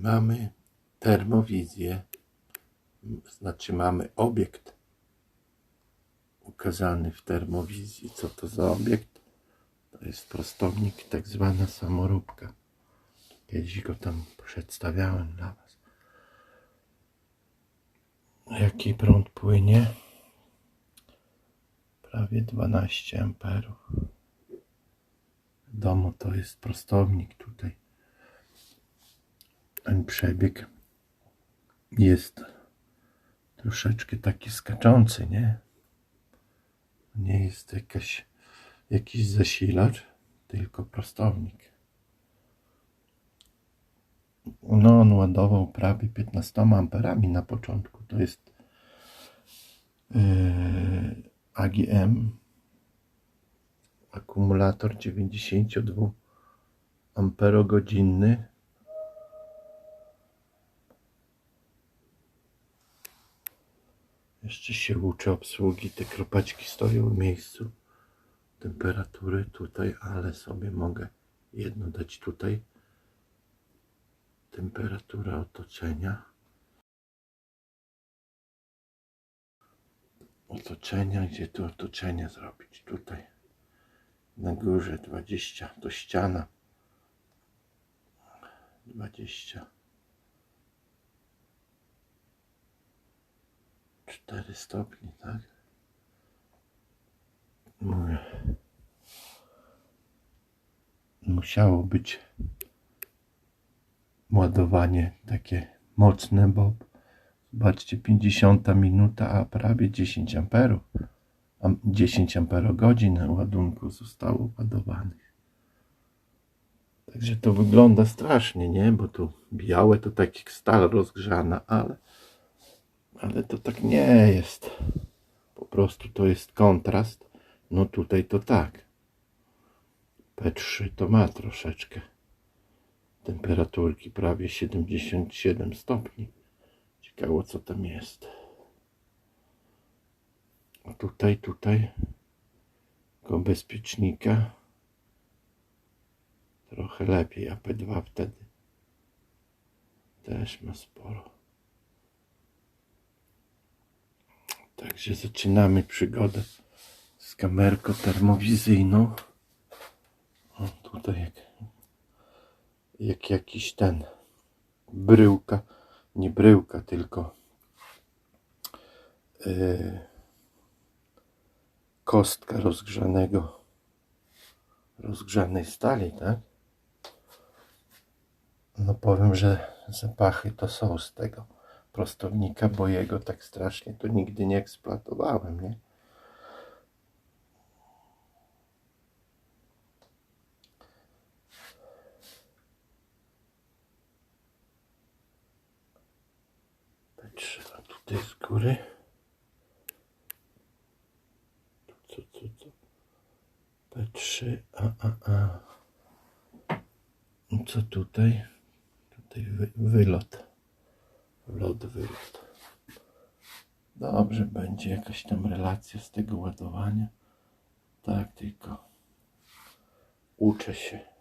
Mamy termowizję, znaczy mamy obiekt ukazany w termowizji. Co to za obiekt? To jest prostownik, tak zwana samoróbka. Kiedyś go tam przedstawiałem dla Was. Jaki prąd płynie? Prawie 12 amperów. W domu to jest prostownik tutaj. Ten przebieg jest troszeczkę taki skaczący, nie? Nie jest jakaś, jakiś zasilacz, tylko prostownik. No, on ładował prawie 15 amperami na początku. To jest yy, AGM, akumulator 92 amperogodzinny. Jeszcze się uczę obsługi. Te kropaczki stoją w miejscu. Temperatury tutaj, ale sobie mogę jedno dać tutaj. Temperatura otoczenia. Otoczenia, gdzie tu otoczenie zrobić? Tutaj. Na górze 20, to ściana. 20. 4 stopni, tak? Musiało być ładowanie takie mocne, bo zobaczcie, 50 minuta, a prawie 10 amperów. A 10 amperogodzin ładunku zostało ładowanych. Także to wygląda strasznie, nie? Bo tu białe to tak jak stal rozgrzana, ale ale to tak nie jest. Po prostu to jest kontrast. No tutaj to tak. P3 to ma troszeczkę temperaturki, prawie 77 stopni. Ciekawe co tam jest. A tutaj, tutaj go bezpiecznika trochę lepiej, a P2 wtedy też ma sporo. Także zaczynamy przygodę z kamerką termowizyjną. O, tutaj jak, jak jakiś ten bryłka, nie bryłka, tylko yy, kostka rozgrzanego, rozgrzanej stali, tak? No powiem, że zapachy to są z tego prostownika, bo jego tak strasznie to nigdy nie eksploatowałem, nie? Patrzę, a tutaj z góry. Co, co, co? P3, a, a, a. Co tutaj? Tutaj wy, wylot. Lot, wylot. Dobrze, będzie jakaś tam relacja z tego ładowania. Tak, tylko uczę się.